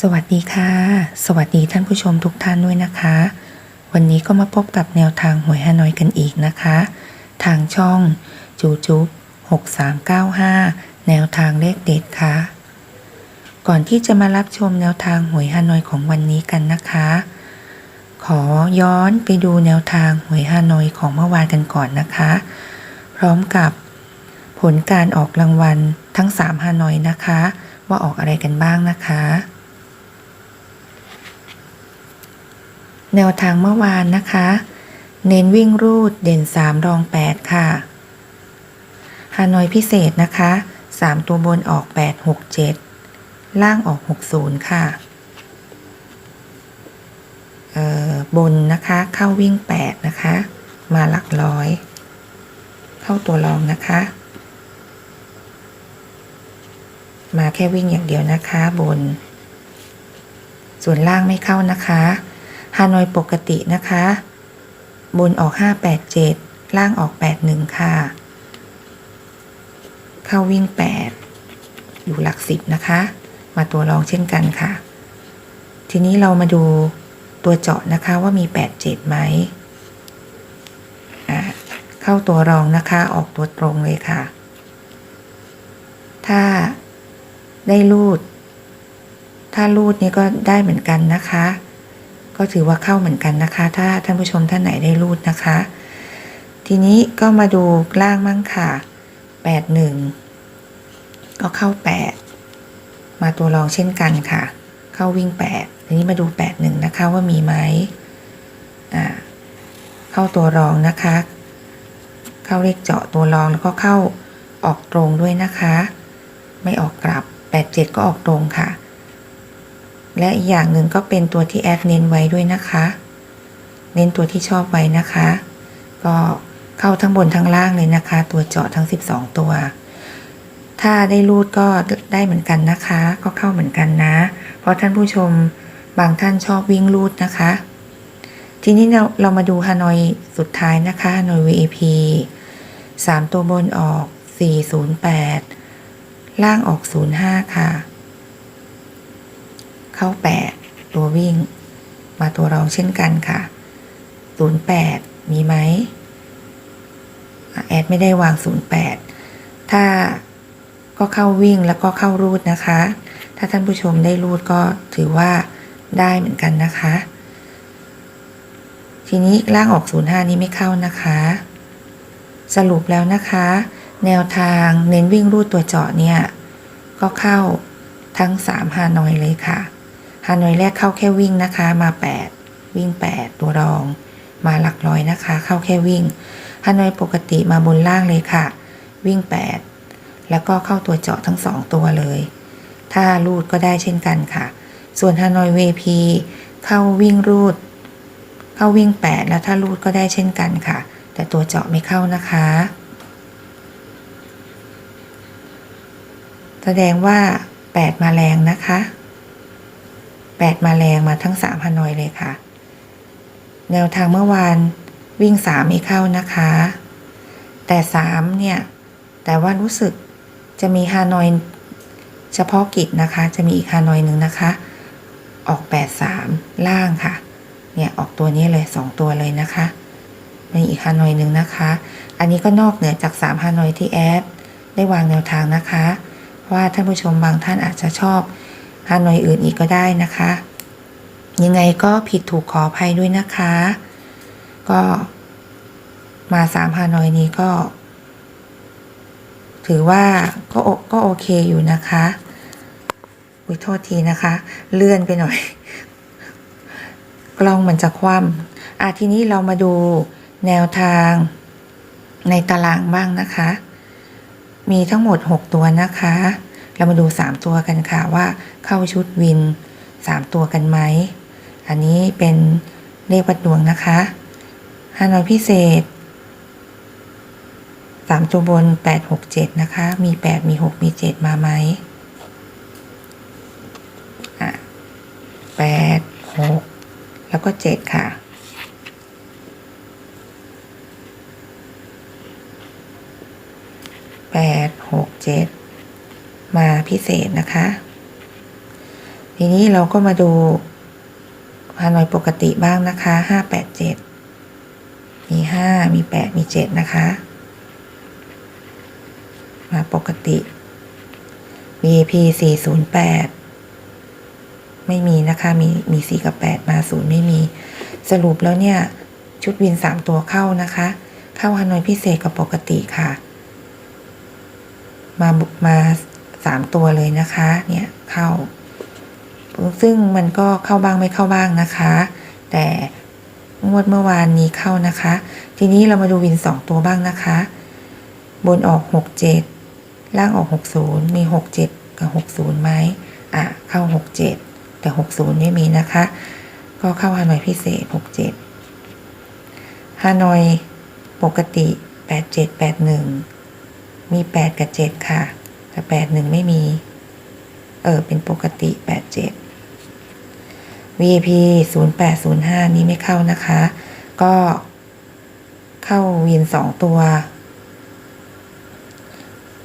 สวัสดีค่ะ สวัสดีท่านผู้ชมทุกท่านด้วยนะคะ วันนี้ก็มาพบกับแนวทางหวยฮานอยกันอีกนะคะ ทางช่องจูจุบ6395 แนวทางเลขเด็ดค่ะ ก่อนที่จะมารับชมแนวทางหวยฮานอยของวันนี้กันนะคะ ขอย้อนไปดูแนวทางหวยฮานอยของเมื่อวานกันก่อนนะคะ พร้อมกับผลการออกรางวัลทั้ง3ฮานอยนะคะ ว่าออกอะไรกันบ้างนะคะ แนวทางเมื่อวานนะคะ เน้นวิ่งรูดเด่น 3 รอง 8 ค่ะฮานอยพิเศษนะคะ 3 ตัวบนออก 8 6 7 ล่างออก 60 ค่ะเอ่อบนนะคะเข้าวิ่ง 8 นะคะ มาหลักร้อย เข้าตัวรองนะคะ มาแค่วิ่งอย่างเดียวนะคะบน ส่วนล่างไม่เข้านะคะ ฮานอยปกตินะคะ บนออก 587 ล่างออก 81 ค่ะ เข้าวิ่ง 8 อยู่หลักสิบนะคะ มาตัวรองเช่นกันค่ะ ทีนี้เรามาดูตัวเจาะนะคะว่ามี 87 ไหมอ่าเข้าตัวรองนะคะออกตัวตรงเลยค่ะ ถ้าได้รูด ถ้ารูดนี่ก็ได้เหมือนกันนะคะ ก็ถือว่าเข้าเหมือนกันนะคะ ถ้าท่านผู้ชมท่านไหนได้รูดนะคะ ทีนี้ก็มาดูล่างมั่งค่ะ 81 ก็เข้า 8 มาตัวรองเช่นกันค่ะ เข้าวิ่ง 8 ทีนี้มาดู 81 นะคะว่ามีไหมอ่าเข้าตัวรองนะคะ เข้าเลขเจาะตัวรองแล้วก็เข้าออกตรงด้วยนะคะ ไม่ออกกลับ 87 ก็ออกตรงค่ะ และอีกอย่างหนึ่งก็เป็นตัวที่แอดเน้นไว้ด้วยนะคะ เน้นตัวที่ชอบไว้นะคะ ก็เข้าทั้งบนทั้งล่างเลยนะคะ ตัวเจาะทั้ง 12 ตัว ถ้าได้รูดก็ได้เหมือนกันนะคะ ก็เข้าเหมือนกันนะ เพราะท่านผู้ชมบางท่านชอบวิ่งรูดนะคะ ทีนี้เราเรามาดูฮานอยสุดท้ายนะคะฮานอย VAP 3 ตัวบนออก 408 ล่างออก 05 ค่ะ เข้า 8 ตัววิ่ง มาตัวรองเช่นกันค่ะ 08 มีไหมแอดไม่ได้วาง 08 ถ้าก็เข้าวิ่งแล้วก็เข้ารูดนะคะ ถ้าท่านผู้ชมได้รูดก็ถือว่าได้เหมือนกันนะคะ ทีนี้ล่างออก 05 นี้ไม่เข้านะคะ สรุปแล้วนะคะ แนวทางเน้นวิ่งรูดตัวเจาะเนี่ย ก็เข้าทั้ง 3 ฮานอยเลยค่ะ ฮานอยแรกเข้าแค่วิ่งนะคะ มา 8 วิ่ง 8 ตัวรอง มาหลักร้อยนะคะ เข้าแค่วิ่งฮานอยปกติมาบนล่างเลยค่ะ วิ่ง 8 แล้วก็เข้าตัวเจาะทั้ง 2 ตัวเลย ถ้ารูดก็ได้เช่นกันค่ะ ส่วนฮานอยเวพีเข้าวิ่งรูด เข้าวิ่ง 8 แล้วถ้ารูดก็ได้เช่นกันค่ะ แต่ตัวเจาะไม่เข้านะคะ แสดงว่า 8 มาแรงนะคะ 8 มาแรงมาทั้ง 3 ฮานอยเลยค่ะ แนวทางเมื่อวานวิ่ง 3 ไม่เข้านะคะ แต่ 3 เนี่ย แต่ว่ารู้สึกจะมีฮานอยเฉพาะกิจนะคะ จะมีอีกฮานอยหนึ่งนะคะ ออก 8 3 ล่างค่ะ เนี่ย ออกตัวนี้เลย 2 ตัวเลยนะคะมีอีกฮานอยหนึ่งนะคะ อันนี้ก็นอกเหนือจาก 3 ฮานอยที่แอดได้วางแนวทางนะคะเพราะว่าท่านผู้ชมบางท่านอาจจะชอบ ฮานอยอื่นอีกก็ได้นะคะ ยังไงก็ผิดถูกขออภัยด้วยนะคะ ก็มาสามฮานอยนี้ก็ ถือว่าก็โอก็โอเคอยู่นะคะอุ้ยโทษทีนะคะ เลื่อนไปหน่อย กล้องมันจะคว่ำอะทีนี้เรามาดูแนวทางในตารางบ้างนะคะ มีทั้งหมด 6 ตัวนะคะ เรามาดู 3 ตัวกันค่ะว่าเข้าชุดวิน 3 ตัวกันไหม อันนี้เป็นเลขวัดดวงนะคะฮานอยพิเศษ 3 ตัวบน 8 6 7 นะคะ มี 8 มี 6 มี 7 มาไหมอะ8 6 แล้วก็ 7 ค่ะ แปดหกเจ็ดมา พิเศษนะคะ ทีนี้เราก็มาดูฮานอยปกติบ้างนะคะห้าแปดเจ็ดมีห้ามีแปดมีเจ็ดนะคะ มาปกติ VIP สี่ศูนย์แปดไม่มีนะคะ มีมีสี่กับแปดมาศูนย์ไม่มี สรุปแล้วเนี่ย ชุดวินสามตัวเข้านะคะ เข้าฮานอยพิเศษกับปกติค่ะ มามา สามตัวเลยนะคะ เนี่ยเข้า ซึ่งมันก็เข้าบ้างไม่เข้าบ้างนะคะ แต่งวดเมื่อวานนี้เข้านะคะ ทีนี้เรามาดูวินสองตัวบ้างนะคะ บนออกหกเจ็ดล่างออกหกศูนย์มีหกเจ็ดกับหกศูนย์ไหมอะเข้าหกเจ็ดแต่หกศูนย์ไม่มีนะคะ ก็เข้าฮานอยพิเศษหกเจ็ดฮานอยปกติแปดเจ็ดแปดหนึ่งมีแปดกับเจ็ดค่ะ แต่แปดหนึ่งไม่มี เออ เป็นปกติแปดเจ็ด VIP 0805 นี้ไม่เข้านะคะ ก็เข้าวินสองตัว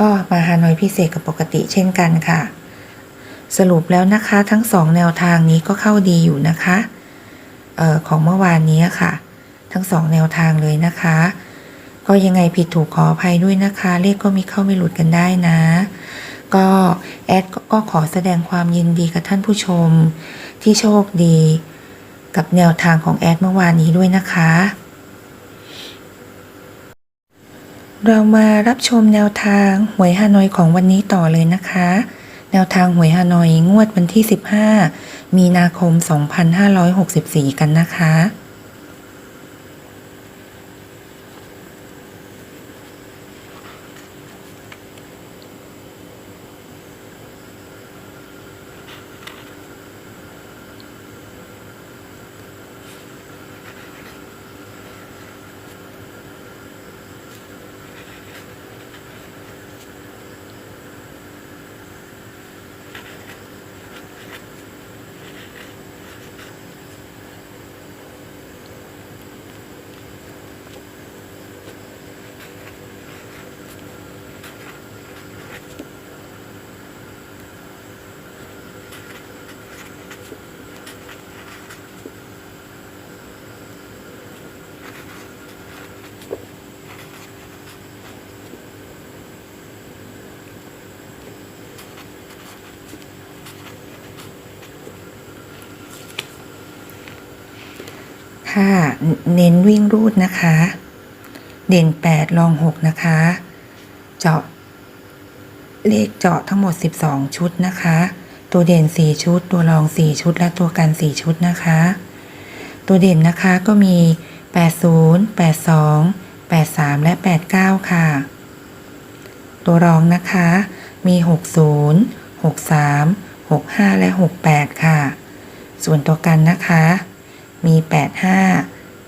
ก็มาฮานอยพิเศษกับปกติเช่นกันค่ะ สรุปแล้วนะคะทั้งสองแนวทางนี้ก็เข้าดีอยู่นะคะเออของเมื่อวานนี้ค่ะ ทั้งสองแนวทางเลยนะคะ ก็ยังไงผิดถูกขออภัยด้วยนะคะ เลขก็มีเข้าไม่หลุดกันได้นะ ก็แอดก็ขอแสดงความยินดีกับท่านผู้ชม ที่โชคดี กับแนวทางของแอดเมื่อวานนี้ด้วยนะคะ เรามารับชมแนวทางหวยฮานอยของวันนี้ต่อเลยนะคะ แนวทางหวยฮานอยงวดวันที่ 15 มีนาคม 2564 กันนะคะ ค่ะ เน้นวิ่งรูดนะคะ เด่น8รอง 6 นะคะ เจาะ เลขเจาะทั้งหมด 12 ชุดนะคะ ตัวเด่น 4 ชุด ตัวรอง 4 ชุด และตัวกัน 4 ชุดนะคะ ตัวเด่นนะคะก็มี 80 82 83 และ 89 ค่ะ ตัวรองนะคะ มี 60 63 65 และ 68 ค่ะ ส่วนตัวกันนะคะ มี 85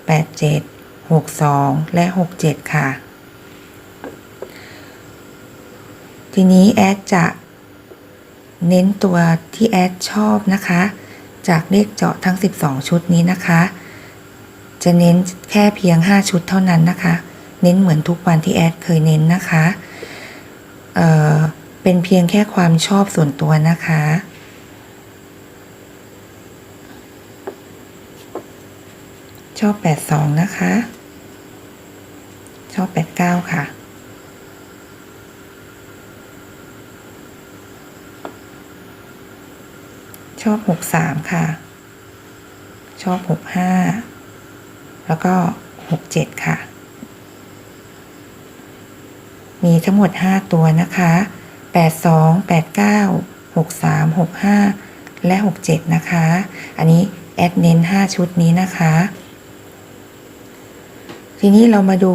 87 62 และ 67 ค่ะ ทีนี้แอดจะเน้นตัวที่แอดชอบนะคะ จากเลขเจาะทั้ง 12 ชุดนี้นะคะ จะเน้นแค่เพียง 5 ชุดเท่านั้นนะคะ เน้นเหมือนทุกวันที่แอดเคยเน้นนะคะเเป็นเพียงแค่ความชอบส่วนตัวนะคะ ชอบ 82 นะคะ ชอบ 89 ค่ะ ชอบ 63 ค่ะ ชอบ 65 แล้วก็ 67 ค่ะ มีทั้งหมด 5 ตัวนะคะ 82 89 63 65 และ 67 นะคะ อันนี้ แอดเน้น 5 ชุดนี้นะคะ ทีนี้เรามาดู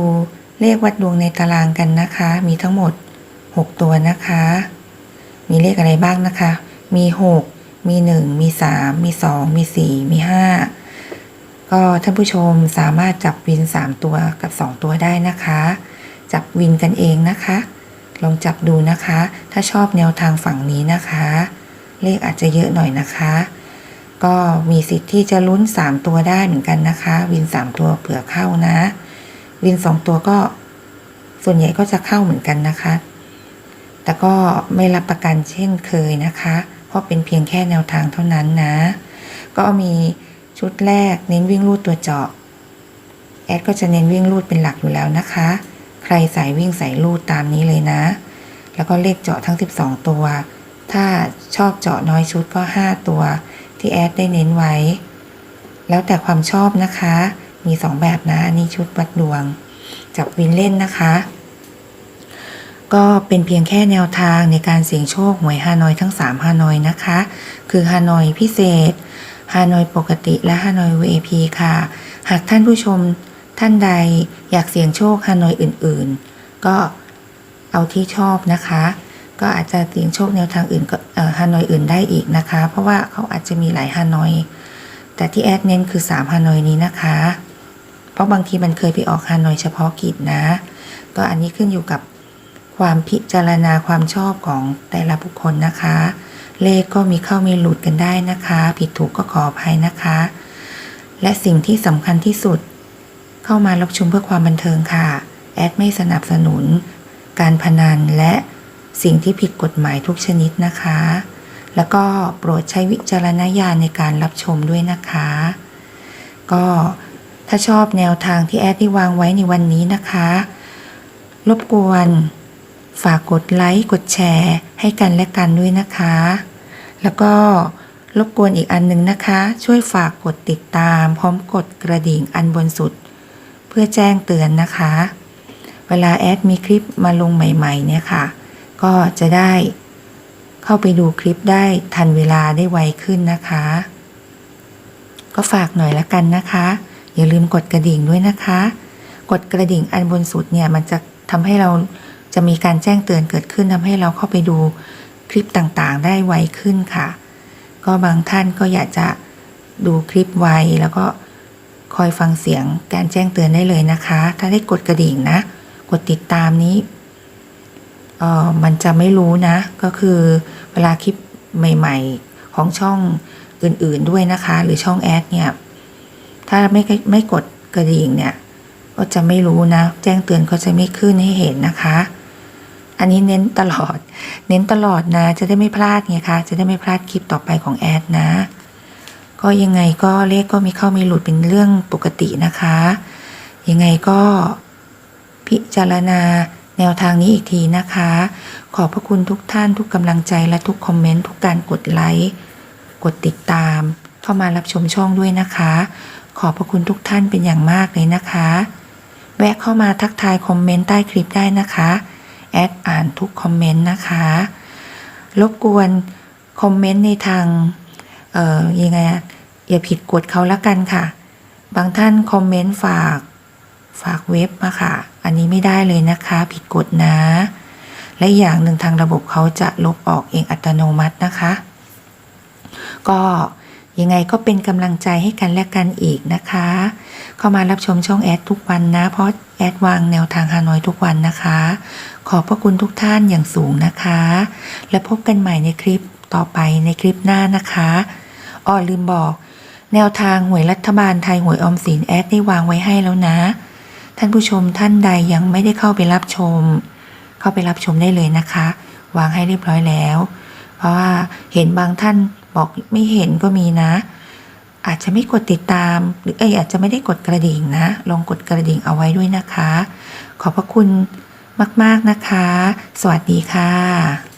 เลขวัดดวงในตารางกันนะคะ มีทั้งหมด 6 ตัวนะคะ มีเลขอะไรบ้างนะคะ มี 6 มี 1 มี 3 มี 2 มี 4 มี 5 ก็ท่านผู้ชมสามารถจับวิน 3 ตัวกับ 2 ตัวได้นะคะ จับวินกันเองนะคะ ลองจับดูนะคะ ถ้าชอบแนวทางฝั่งนี้นะคะ เลขอาจจะเยอะหน่อยนะคะ ก็มีสิทธิ์ที่จะลุ้น 3 ตัวได้เหมือนกันนะคะ วิน 3 ตัวเผื่อเข้านะ วิน2ตัวก็ส่วนใหญ่ก็จะเข้าเหมือนกันนะคะ แต่ก็ไม่รับประกันเช่นเคยนะคะ เพราะเป็นเพียงแค่แนวทางเท่านั้นนะ ก็มีชุดแรกเน้นวิ่งลูดตัวเจาะ แอดก็จะเน้นวิ่งลูดเป็นหลักอยู่แล้วนะคะ ใครสายวิ่งสายลูดตามนี้เลยนะ แล้วก็เลขเจาะทั้ง 12 ตัว ถ้าชอบเจาะน้อยชุดก็ 5 ตัว ที่แอดได้เน้นไว้ แล้วแต่ความชอบนะคะ มี 2 แบบนะอันนี้ชุดวัดดวง จับวินเล่นนะคะ ก็เป็นเพียงแค่แนวทางในการเสี่ยงโชคหวยฮานอยทั้ง 3ฮานอยนะคะ คือฮานอยพิเศษฮานอยปกติและฮานอย VIP ค่ะ หากท่านผู้ชมท่านใดอยากเสี่ยงโชคฮานอยอื่นๆ ก็เอาที่ชอบนะคะ ก็อาจจะเสี่ยงโชคแนวทางอื่นก็ฮานอยอื่นได้อีกนะคะ เพราะว่าเขาอาจจะมีหลายฮานอย แต่ที่แอดเน้นคือ3ฮานอยนี้นะคะ ราะบางทีมันเคยไปออกฮานอยเฉพาะกิจนะ ก็อันนี้ขึ้นอยู่กับความพิจารณาความชอบของแต่ละบุคคลนะคะ เลขก็มีเข้ามีหลุดกันได้นะคะ ผิดถูกก็ขออภัยนะคะ และสิ่งที่สำคัญที่สุด เข้ามารับชมเพื่อความบันเทิงค่ะ แอดไม่สนับสนุน การพนันและสิ่งที่ผิดกฎหมายทุกชนิดนะคะ แล้วก็โปรดใช้วิจารณญาณในการรับชมด้วยนะคะ ก็ ถ้าชอบแนวทางที่แอดได้วางไว้ในวันนี้นะคะ รบกวน ฝากกดไลค์กดแชร์ ให้กันและกันด้วยนะคะ แล้วก็รบกวนอีกอันหนึ่งนะคะ ช่วยฝากกดติดตาม พร้อมกดกระดิ่งอันบนสุด เพื่อแจ้งเตือนนะคะ เวลาแอดมีคลิปมาลงใหม่ ๆ เนี่ยค่ะ ก็จะได้เข้าไปดูคลิปได้ทันเวลาได้ไวขึ้นนะคะ ก็ฝากหน่อยละกันนะคะ อย่าลืมกดกระดิ่งด้วยนะคะ กดกระดิ่งอันบนสุดเนี่ยมันจะทำให้เราจะมีการแจ้งเตือนเกิดขึ้นทำให้เราเข้าไปดูคลิปต่างๆ ได้ไวขึ้นค่ะ ก็บางท่านก็อยากจะดูคลิปไวแล้วก็คอยฟังเสียงการแจ้งเตือนได้เลยนะคะ ถ้าได้กดกระดิ่งนะ กดติดตามนี้เออมันจะไม่รู้นะ ก็คือเวลาคลิปใหม่ ๆ ของช่องอื่นๆด้วยนะคะ หรือช่องแอดเนี่ย ถ้าไม่ไม่กดกระดิ่งเนี่ย ก็จะไม่รู้นะ แจ้งเตือนก็จะไม่ขึ้นให้เห็นนะคะ อันนี้เน้นตลอด เน้นตลอดนะ จะได้ไม่พลาดไงคะ จะได้ไม่พลาดคลิปต่อไปของแอดนะ ก็ยังไงก็เลขก็มีเข้ามีหลุดเป็นเรื่องปกตินะคะ ยังไงก็พิจารณาแนวทางนี้อีกทีนะคะ ขอบพระคุณทุกท่านทุกกำลังใจและทุกคอมเมนต์ทุกการกดไลค์ กดติดตาม เข้ามารับชมช่องด้วยนะคะ ขอบพระคุณทุกท่านเป็นอย่างมากเลยนะคะ แวะเข้ามาทักทายคอมเมนต์ใต้คลิปได้นะคะ แอดอ่านทุกคอมเมนต์นะคะ รบกวนคอมเมนต์ในทาง เอ่อยังไงอะอย่าผิดกฎเขาละกันค่ะ บางท่านคอมเมนต์ฝากฝากเว็บมาค่ะ อันนี้ไม่ได้เลยนะคะ ผิดกฎนะ และอย่างหนึ่งทางระบบเขาจะลบออกเองอัตโนมัตินะคะ ก็ ยังไงก็เป็นกำลังใจให้กันและกันอีกนะคะ เข้ามารับชมช่องแอดทุกวันนะ เพราะแอดวางแนวทางฮานอยทุกวันนะคะ ขอบพระคุณทุกท่านอย่างสูงนะคะ และพบกันใหม่ในคลิปต่อไปในคลิปหน้านะคะอ้อลืมบอก แนวทางหวยรัฐบาลไทยหวยออมสินแอดได้วางไว้ให้แล้วนะ ท่านผู้ชมท่านใดยังไม่ได้เข้าไปรับชม เข้าไปรับชมได้เลยนะคะ วางให้เรียบร้อยแล้ว เพราะว่าเห็นบางท่าน บอกไม่เห็นก็มีนะ อาจจะไม่กดติดตาม หรือเอออาจจะไม่ได้กดกระดิ่งนะ ลองกดกระดิ่งเอาไว้ด้วยนะคะ ขอบพระคุณมาก ๆนะคะ สวัสดีค่ะ